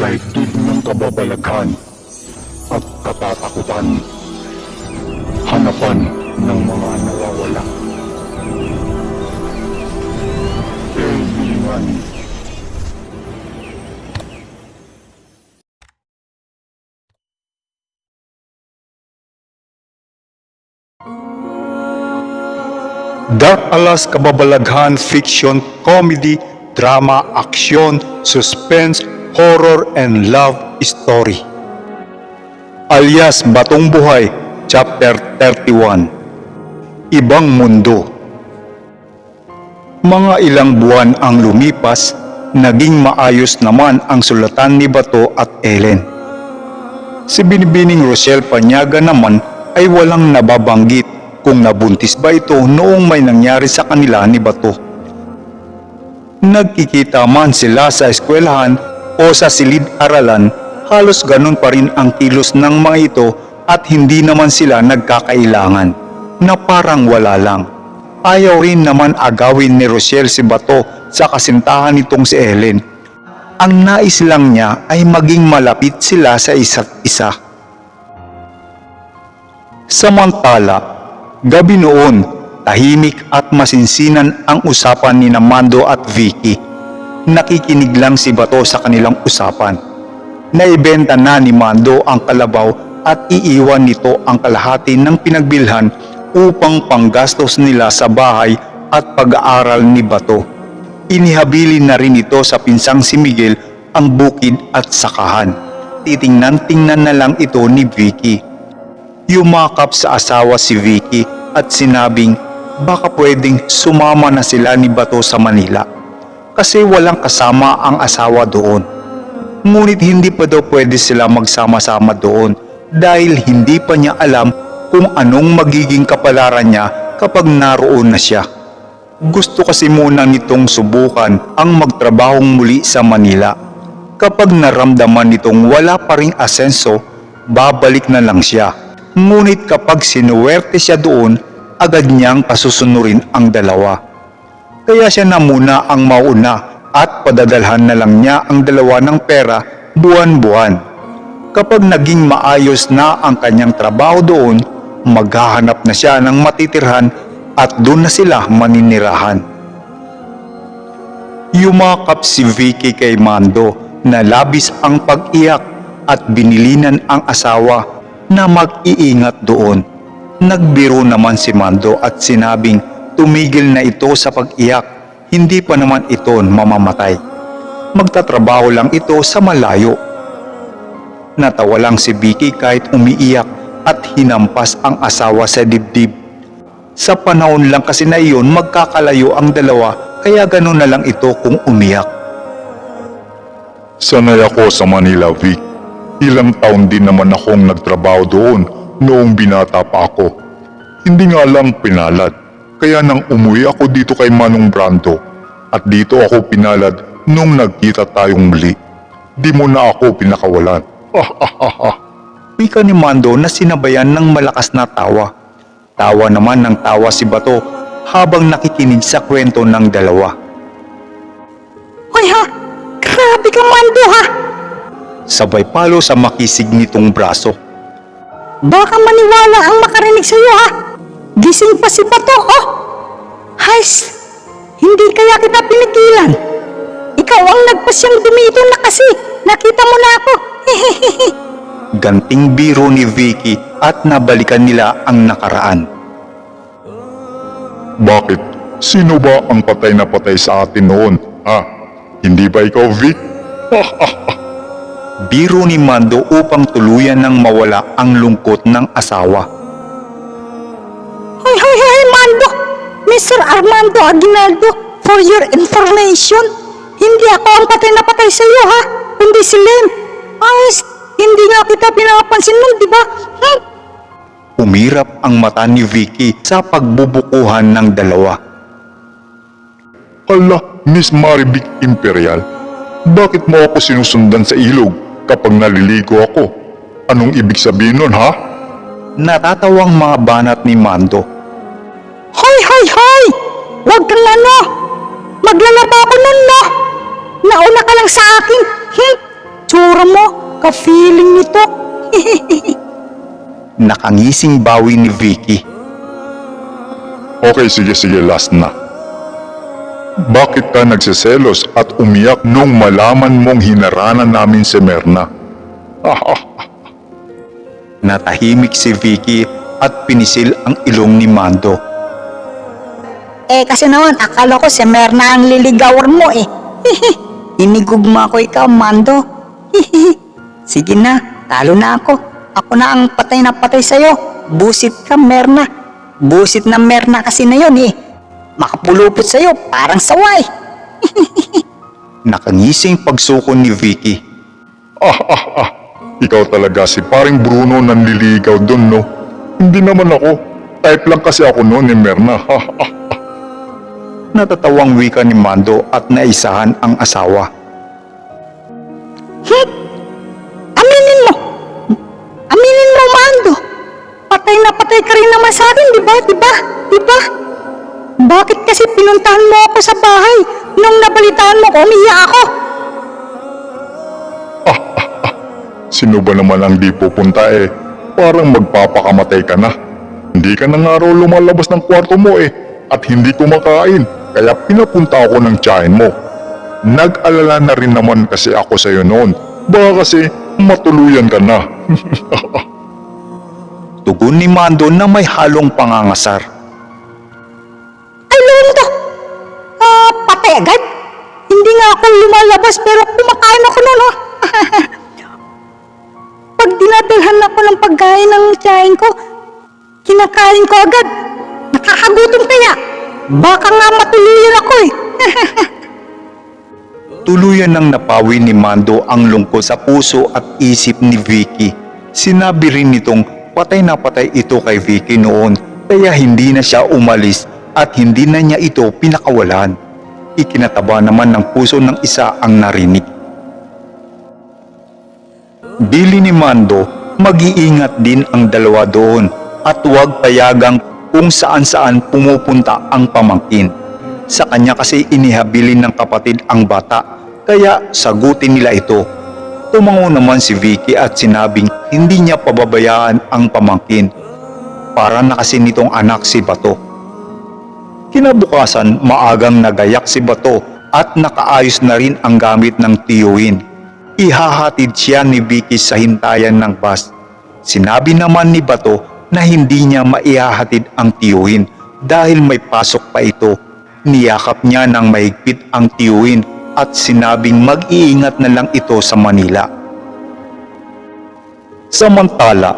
Daigdig ng kababalaghan at katatakutan. Hanapan ng mga nawawala. Kailangan. Dark Alas Kababalaghan Fiction Comedy Drama Action Suspense Horror and Love Story Alias Batong Buhay Chapter 31 Ibang Mundo Mga ilang buwan ang lumipas, naging maayos naman ang sulatan ni Bato at Ellen. Si Binibining Rochelle Panyaga naman ay walang nababanggit kung nabuntis ba ito noong may nangyari sa kanila ni Bato. Nagkikita man sila sa eskwelahan o sa silid-aralan, halos ganun pa rin ang kilos ng mga ito at hindi naman sila nagkakailangan, na parang wala lang. Ayaw rin naman agawin ni Rochelle si Bato sa kasintahan nitong si Ellen. Ang nais lang niya ay maging malapit sila sa isa't isa. Samantala, gabi noon, tahimik at masinsinan ang usapan ni Mando at Vicky. Nakikinig lang si Bato sa kanilang usapan. Naibenta na ni Mando ang kalabaw at iiwan nito ang kalahati ng pinagbilhan upang panggastos nila sa bahay at pag-aaral ni Bato. Inihabili na rin ito sa pinsang si Miguel ang bukid at sakahan. Titingnan-tingnan na lang ito ni Vicky. Yumakap sa asawa si Vicky at sinabing baka pwedeng sumama na sila ni Bato sa Manila kasi walang kasama ang asawa doon. Ngunit hindi pa daw pwede sila magsama-sama doon dahil hindi pa niya alam kung anong magiging kapalaran niya kapag naroon na siya. Gusto kasi muna nitong subukan ang magtrabahong muli sa Manila. Kapag naramdaman nitong wala pa ring asenso, babalik na lang siya. Ngunit kapag sinuwerte siya doon, agad niyang pasusunurin ang dalawa. Kaya siya na muna ang mauna at padadalhan na lang niya ang dalawa ng pera buwan-buwan. Kapag naging maayos na ang kanyang trabaho doon, maghahanap na siya ng matitirhan at doon na sila maninirahan. Yumakap si Vicky kay Mando na labis ang pag-iyak at binilinan ang asawa na mag-iingat doon. Nagbiro naman si Mando at sinabing tumigil na ito sa pag-iyak, hindi pa naman ito mamamatay. Magtatrabaho lang ito sa malayo. Natawa lang si Vicky kahit umiiyak at hinampas ang asawa sa dibdib. Sa panahon lang kasi na iyon magkakalayo ang dalawa kaya gano'n na lang ito kung umiyak. Sanay ako sa Manila, Vic. Ilang taon din naman akong nagtrabaho doon noong binata pa ako. Hindi nga lang pinalad. Kaya nang umuwi ako dito kay Manong Brando at dito ako pinalad nung nagkita tayong muli. Di mo na ako pinakawalan. Wika ni Mando na sinabayan ng malakas na tawa. Tawa naman ng tawa si Bato habang nakikinig sa kwento ng dalawa. Hoy ha! Grabe ka, Mando ha! Sabay palo sa makisig nitong braso. Baka maniwala ang makarinig sa'yo ha! Gising pa si Bato, oh! Hays! Hindi kaya kita pinigilan. Ikaw ang nagpasyang dumito na kasi. Nakita mo na ako. Ganting biro ni Vicky at nabalikan nila ang nakaraan. Bakit? Sino ba ang patay na patay sa atin noon? Ha? Hindi ba ikaw, Vic? Biro ni Mando upang tuluyan ng mawala ang lungkot ng asawa. Hoy, hoy, hoy, Mando! Mr. Armando Aguinaldo, for your information, hindi ako ang patay na patay sa iyo, ha? Kundi si Lem. Ayos, hindi nga kita pinapansin nun, di ba? Hmm? Umirap ang mata ni Vicky sa pagbubukuhan ng dalawa. Hala, Miss Marivic Imperial. Bakit mo ako sinusundan sa ilog kapag naliligo ako? Anong ibig sabihin nun, ha? Natatawang mga banat ni Mando. Huwag kang ano! Maglalaba ako nun, no? Nauna ka lang sa akin. Hmm? itsura mo, ka-feeling nito. Nakangising bawi ni Vicky. Okay, sige, sige, last na. Bakit ka nagsiselos at umiyak nung malaman mong hinaranan namin si Merna? Natahimik si Vicky at pinisil ang ilong ni Mando. Eh kasi naman, akala ko si Merna ang liligawan mo eh. Inigugma ko ikaw, Mando. Sige na, talo na ako. Ako na ang patay na patay sa'yo. Busit ka, Merna. Busit na Merna kasi na yun eh. Makapulupot sa'yo, parang saway. Nakangising pagsuko ni Vicky. Ah, ah, ah. Ikaw talaga si paring Bruno nanliligaw dun, no? Hindi naman ako. Type lang kasi ako noon ni Merna. Ha, ha. Natatawang wika ni Mando at naisahan ang asawa. Hmm? Aminin mo. Aminin mo, Mando. Patay na patay ka rin naman sa akin, di ba? Di ba? Di ba? Bakit kasi pinuntahan mo ako sa bahay nung nabalitaan mo ko, umiyak ako? Sino ba naman ang di pupunta eh? Parang magpapakamatay ka na. Hindi ka na nga lumalabas ng kwarto mo eh. At hindi kumakain. Kaya pinapunta ako ng tiyahin mo. Nag-alala na rin naman kasi ako sa'yo noon. Baka kasi matuluyan ka na. Tugon ni Mando na may halong pangangasar. Ay, Londo! Ah, patay agad? Hindi nga ako lumalabas pero kumakain ako noon, oh. Pag dinadalhan ako ng pagkain ng tiyahin ko, kinakain ko agad. Nakakagutom kaya. Baka nga matuluyan ako eh. Tuluyan nang napawi ni Mando ang lungkot sa puso at isip ni Vicky. Sinabi rin nitong patay na patay ito kay Vicky noon kaya hindi na siya umalis at hindi na niya ito pinakawalan. Ikinataba naman ng puso ng isa ang narinig. Bili ni Mando, mag-iingat din ang dalawa doon at huwag payagang kung saan-saan pumupunta ang pamangkin. Sa kanya kasi inihabilin ng kapatid ang bata, kaya sagutin nila ito. Tumango naman si Vicky at sinabing hindi niya pababayaan ang pamangkin. Para na kasi nitong anak si Bato. Kinabukasan, maagang nagayak si Bato at nakaayos na rin ang gamit ng tiyuin. Ihahatid siya ni Vicky sa hintayan ng bus. Sinabi naman ni Bato na hindi niya maihahatid ang tiyuin dahil may pasok pa ito. Niyakap niya ng mahigpit ang tiyuin at sinabing mag-iingat na lang ito sa Manila. Samantala,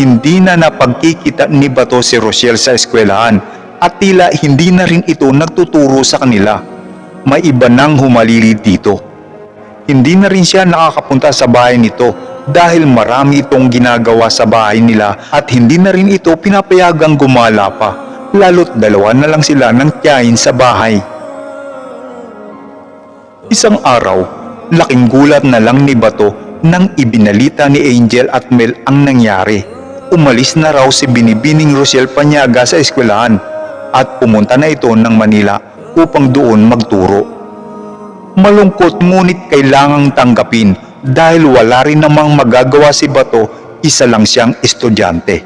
hindi na napagkikita ni Bato si Rochelle sa eskwelahan at tila hindi na rin ito nagtuturo sa kanila. May iba nang humalili dito. Hindi na rin siya nakakapunta sa bahay nito dahil marami itong ginagawa sa bahay nila at hindi na rin ito pinapayagang gumala pa lalo't dalawa na lang sila ng tiyahin sa bahay. Isang araw, laking gulat na lang ni Bato nang ibinalita ni Angel at Mel ang nangyari. Umalis na raw si Binibining Rochelle Panyaga sa eskwelahan at pumunta na ito ng Manila upang doon magturo. Malungkot ngunit kailangang tanggapin dahil wala rin namang magagawa si Bato, isa lang siyang estudyante.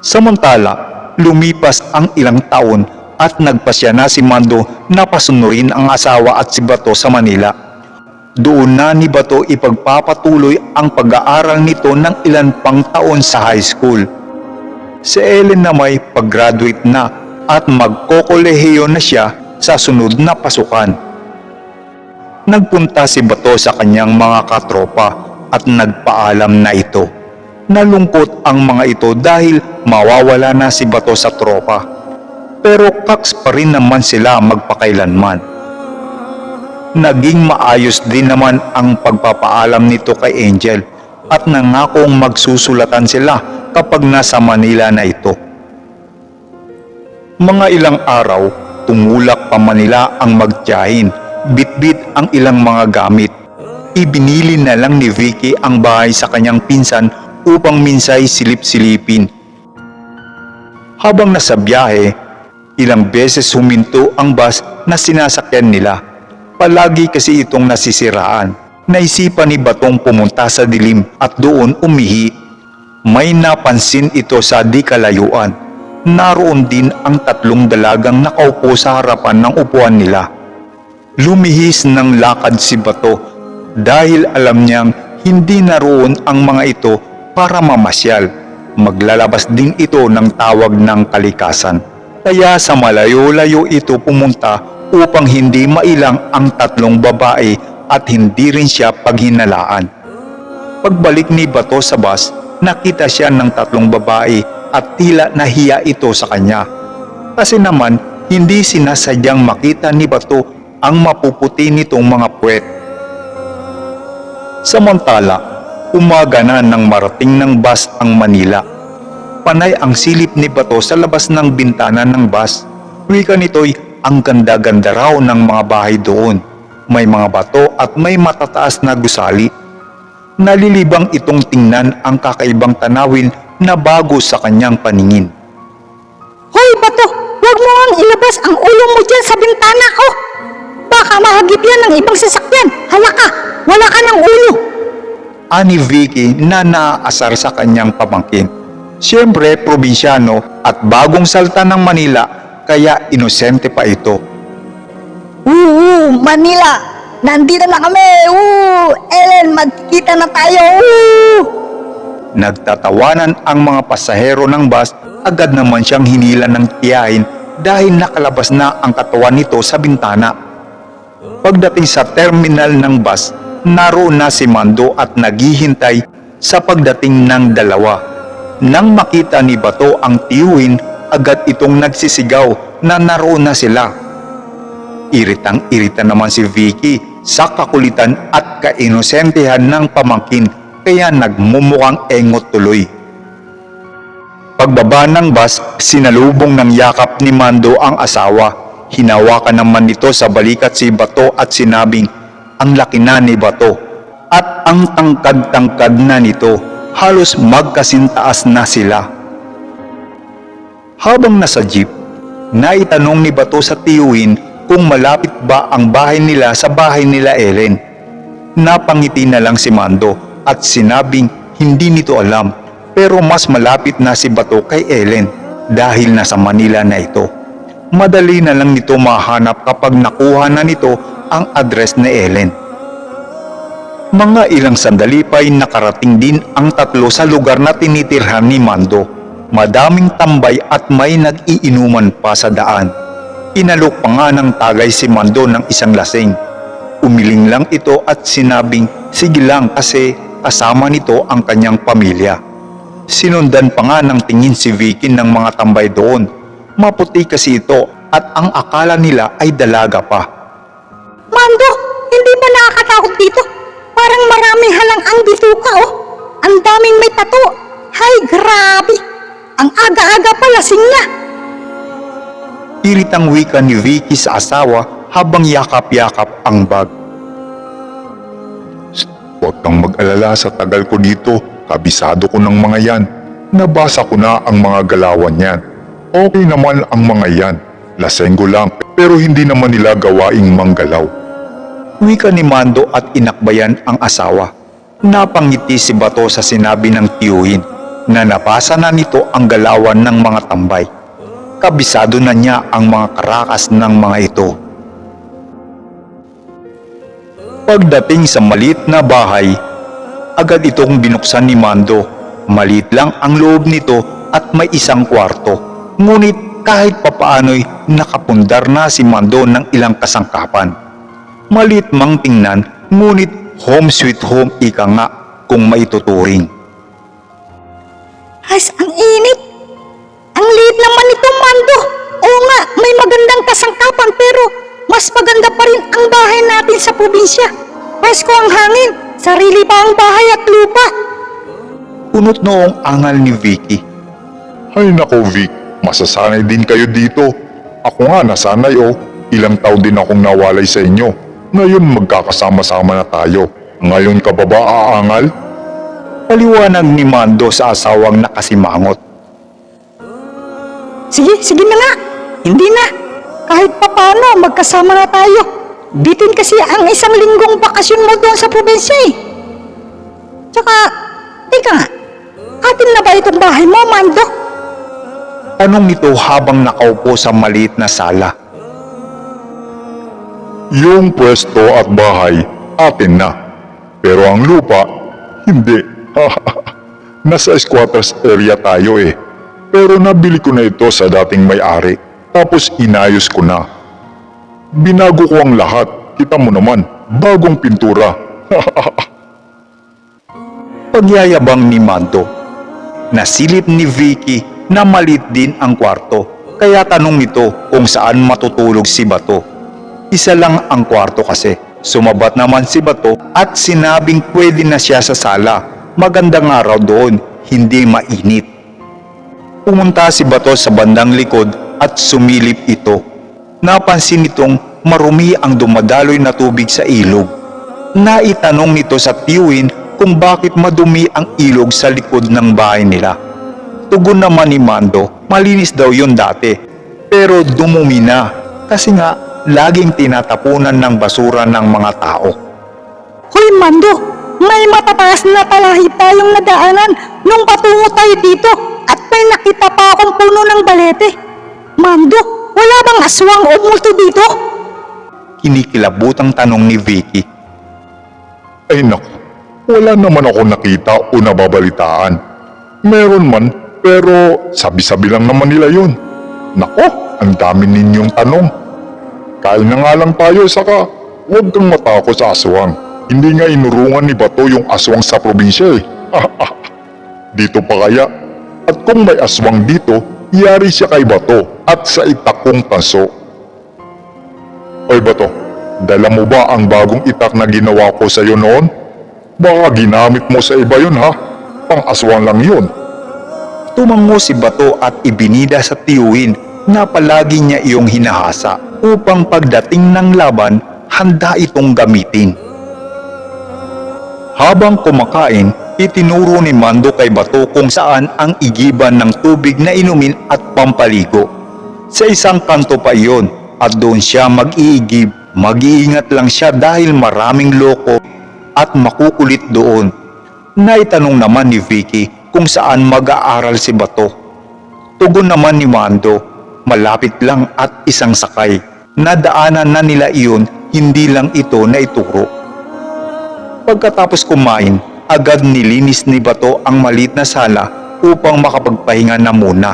Samantala, lumipas ang ilang taon at nagpasya na si Mando na pasunurin ang asawa at si Bato sa Manila. Doon na ni Bato ipagpapatuloy ang pag-aaral nito ng ilan pang taon sa high school. Si Ellen na may pag-graduate na at magkokolehiyo na siya sa sunod na pasukan. Nagpunta si Bato sa kanyang mga katropa at nagpaalam na ito. Nalungkot ang mga ito dahil mawawala na si Bato sa tropa. Pero kaks pa rin naman sila magpakailanman. Naging maayos din naman ang pagpapaalam nito kay Angel at nangakong magsusulatan sila kapag nasa Manila na ito. Mga ilang araw, tumulak pa Manila ang magtiyahin, bitbit ang ilang mga gamit. Ibinili na lang ni Vicky ang bahay sa kanyang pinsan upang minsay silip-silipin. Habang nasa biyahe, ilang beses huminto ang bus na sinasakyan nila. Palagi kasi itong nasisiraan. Naisipan ni Batong pumunta sa dilim at doon umihi. May napansin ito sa di kalayuan. Naroon din ang tatlong dalagang nakaupo sa harapan ng upuan nila. Lumihis ng lakad si Bato dahil alam niyang hindi naroon ang mga ito para mamasyal. Maglalabas din ito ng tawag ng kalikasan. Kaya sa malayo-layo ito pumunta upang hindi mailang ang tatlong babae at hindi rin siya paghinalaan. Pagbalik ni Bato sa bus, nakita siya ng tatlong babae at tila nahiya ito sa kanya. Kasi naman, hindi sinasadyang makita ni Bato ang mapuputi nitong mga puwet. Samantala, umaga na nang marating ng bus ang Manila. Panay ang silip ni Bato sa labas ng bintana ng bus. Wika nito'y ang ganda-ganda raw ng mga bahay doon. May mga bato at may matataas na gusali. Nalilibang itong tingnan ang kakaibang tanawin na bago sa kanyang paningin. Hoy, Bato! Huwag mo ang ilabas ang ulo mo dyan sa bintana ko! Baka mahagip yan ng ibang sasakyan! Hala ka! Wala ka ng ulo! ani Vicky na naaasar sa kanyang pamangkin. Siyempre, probinsyano at bagong salta ng Manila kaya inosente pa ito. Oo, Manila! Nandito na kami! Oo! Ellen, magkikita na tayo! Oo! Nagtatawanan ang mga pasahero ng bus, agad naman siyang hinila ng tiyahin dahil nakalabas na ang katawan nito sa bintana. Pagdating sa terminal ng bus, naroon na si Mando at naghihintay sa pagdating ng dalawa. Nang makita ni Bato ang tiyuhin, agad itong nagsisigaw na naroon na sila. Iritang-irita naman si Vicky sa kakulitan at kainosentehan ng pamangkin kaya nagmumukhang engot tuloy. Pagbaba ng bus, sinalubong ng yakap ni Mando ang asawa. Hinawakan naman nito sa balikat si Bato at sinabing, ang laki na ni Bato. At ang tangkad-tangkad na nito, halos magkasintaas na sila. Habang nasa jeep, naitanong ni Bato sa tiyuhin kung malapit ba ang bahay nila sa bahay nila Ellen. Napangiti na lang si Mando at sinabing hindi nito alam pero mas malapit na si Bato kay Ellen dahil nasa Manila na ito. Madali na lang nito mahanap kapag nakuha na nito ang address ni Ellen. Mga ilang sandali pa'y nakarating din ang tatlo sa lugar na tinitirhan ni Mando. Madaming tambay at may nag-iinuman pa sa daan. Inalok pa nga ng tagay si Mando ng isang lasing. Umiling lang ito at sinabing sige lang kasi kasama nito ang kanyang pamilya. Sinundan pa nga ng tingin si Vicky ng mga tambay doon. Maputi kasi ito at ang akala nila ay dalaga pa. Mando, hindi ba nakakatakot dito? Parang maraming halang ang bituka, oh. Ang daming may tato. Hay, grabe. Ang aga-aga pa lasing na. Iritang wika ni Vicky sa asawa habang yakap-yakap ang bag. Huwag kang mag-alala sa tagal ko dito. Kabisado ko ng mga yan. Nabasa ko na ang mga galawan yan. Okay naman ang mga yan. Lasenggo lang. Pero hindi naman nila gawaing manggalaw. Wika ni Mando at inakbayan ang asawa. Napangiti si Bato sa sinabi ng tiyuhin na nabasa na nito ang galawan ng mga tambay. Kabisado na niya ang mga karakas ng mga ito. Pagdating sa malit na bahay, agad itong binuksan ni Mando. Malit lang ang loob nito at may isang kwarto. Ngunit kahit papaano'y nakapundar na si Mando ng ilang kasangkapan. Malit mang tingnan, ngunit home sweet home ika nga kung maituturing. Has, ang init. Ang liit naman nito, Mando. Oo nga, may magandang kasangkapan pero mas maganda pa rin ang bahay natin sa probinsya. Presko ang hangin, sarili pa ang bahay at lupa. Unot noong angal ni Vicky. Ay nako Vic, masasanay din kayo dito. Ako nga nasanay oh. Ilang taon din akong nawalay sa inyo. Ngayon magkakasama-sama na tayo. Ngayon ka ba ba aangal? Paliwanag ni Mando sa asawang nakasimangot. Sige, sige na nga. Hindi na. Kahit papano, magkasama na tayo. Bitin kasi ang isang linggong bakasyon mo doon sa probinsya eh. Tsaka, teka nga, atin na ba itong bahay mo, Mando? Tanong nito habang nakaupo sa maliit na sala. Yung pwesto at bahay, atin na. Pero ang lupa, hindi. Nasa squatters area tayo eh. Pero nabili ko na ito sa dating may-ari. Tapos inayos ko na. Binago ko ang lahat. Kita mo naman, bagong pintura. Pagyayabang ni Mando. Nasilip ni Vicky na malit din ang kwarto. Kaya tanong nito kung saan matutulog si Bato. Isa lang ang kwarto kasi. Sumabat naman si Bato at sinabing pwede na siya sa sala. Magandang araw doon, hindi mainit. Pumunta si Bato sa bandang likod at sumilip ito. Napansin nitong marumi ang dumadaloy na tubig sa ilog. Naitanong nito sa tiyuin kung bakit madumi ang ilog sa likod ng bahay nila. Tugon naman ni Mando, malinis daw yun dati. Pero dumumi na kasi nga laging tinatapunan ng basura ng mga tao. Hoy, Mando, may matataas na talahi tayong nadaanan nung patungo tayo dito at may nakita pa akong puno ng balete. Mando, wala bang aswang o multo dito? Kinikilabutang tanong ni Vicky. Ay naku, wala naman ako nakita o nababalitaan. Meron man, pero sabi-sabi lang naman nila yun. Nako, ang dami ninyong tanong. Kain na nga lang tayo saka huwag kang matakot sa aswang. Hindi nga inurungan ni Bato yung aswang sa probinsya eh. dito pa kaya? At kung may aswang dito, yari siya kay Bato at sa itakong tanso. Oy Bato, dala mo ba ang bagong itak na ginawa ko sa iyo noon? Baka ginamit mo sa iba yun ha? Pang aswang lang yun. Tumango si Bato at ibinida sa tiyuin na palagi niya iyong hinahasa upang pagdating ng laban, handa itong gamitin. Habang kumakain, itinuro ni Mando kay Bato kung saan ang igiban ng tubig na inumin at pampaligo. Sa isang kanto pa iyon at doon siya mag-iigib, mag-iingat lang siya dahil maraming loko at makukulit doon. Naitanong naman ni Vicky kung saan mag-aaral si Bato. Tugon naman ni Mando, malapit lang at isang sakay. Nadaanan na nila iyon, hindi lang ito na ituro. Pagkatapos kumain, agad nilinis ni Bato ang maliit na sala upang makapagpahinga na muna.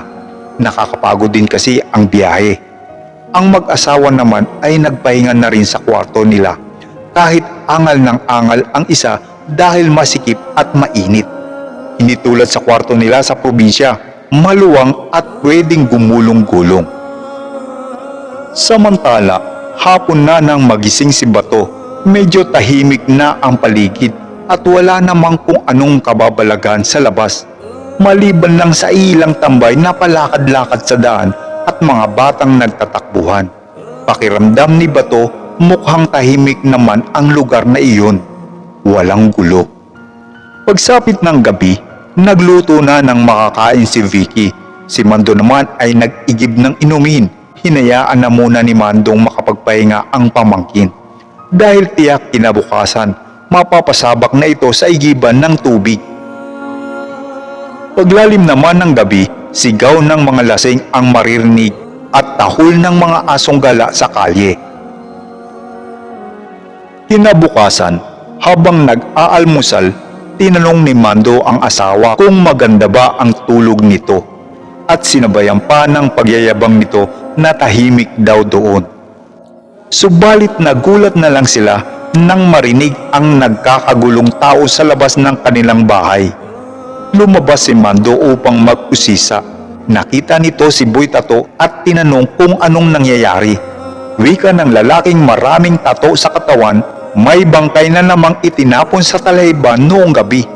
Nakakapagod din kasi ang biyahe. Ang mag-asawa naman ay nagpahinga na rin sa kwarto nila kahit angal ng angal ang isa dahil masikip at mainit. Hindi tulad sa kwarto nila sa probinsya, maluwang at pwedeng gumulong-gulong. Samantala, hapon na nang magising si Bato, medyo tahimik na ang paligid at wala namang kung anong kababalagan sa labas. Maliban lang sa ilang tambay na palakad-lakad sa daan at mga batang nagtatakbuhan. Pakiramdam ni Bato, mukhang tahimik naman ang lugar na iyon. Walang gulo. Pagsapit ng gabi, nagluto na ng makakain si Vicky. Si Mando naman ay nag-igib ng inumin. Hinayaan na muna ni Mandong makapagpahinga ang pamangkin. Dahil tiyak kinabukasan, mapapasabak na ito sa igiban ng tubig. Paglalim naman ng gabi, sigaw ng mga lasing ang maririnig at tahol ng mga asong gala sa kalye. Kinabukasan, habang nag-aalmusal, tinanong ni Mando ang asawa kung maganda ba ang tulog nito at sinabayan pa ng pagyayabang nito na tahimik daw doon. Subalit nagulat na lang sila nang marinig ang nagkakagulong tao sa labas ng kanilang bahay. Lumabas si Mando upang mag-usisa. Nakita nito si Boy Tato at tinanong kung anong nangyayari. Wika ng lalaking maraming tato sa katawan, may bangkay na namang itinapon sa talayban noong gabi.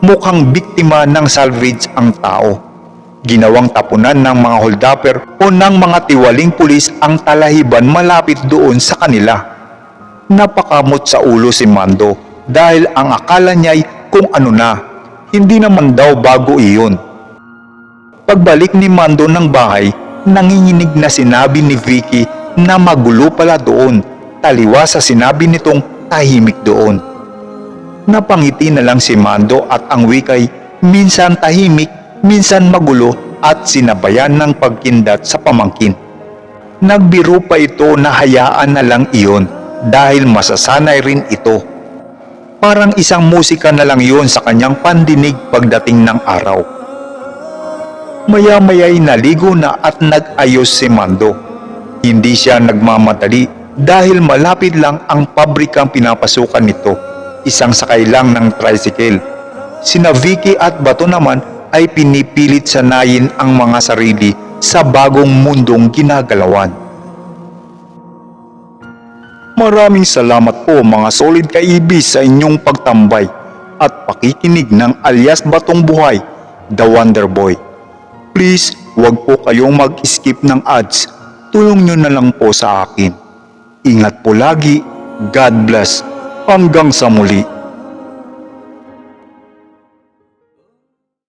Mukhang biktima ng salvage ang tao. Ginawang tapunan ng mga holdapper o ng mga tiwaling pulis ang talahiban malapit doon sa kanila. Napakamot sa ulo si Mando dahil ang akala niya'y kung ano na, hindi naman daw bago iyon. Pagbalik ni Mando ng bahay, nanginginig na sinabi ni Vicky na magulo pala doon taliwa sa sinabi nitong tahimik doon. Napangiti na lang si Mando at ang wikay minsan tahimik, minsan magulo at sinabayan ng pagkindat sa pamangkin. Nagbiro pa ito na hayaan na lang iyon dahil masasanay rin ito. Parang isang musika na lang iyon sa kanyang pandinig pagdating ng araw. Maya-maya'y naligo na at nag-ayos si Mando. Hindi siya nagmamadali dahil malapit lang ang pabrikang pinapasukan nito. Isang sakay lang ng tricycle. Sina Vicky at Bato naman ay pinipilit sanayin ang mga sarili sa bagong mundong ginagalawan. Maraming salamat po mga solid kaibis sa inyong pagtambay at pakikinig ng alias Batong Buhay, The Wonder Boy. Please, huwag po kayong mag-skip ng ads. Tulong nyo na lang po sa akin. Ingat po lagi. God bless. Hanggang sa muli.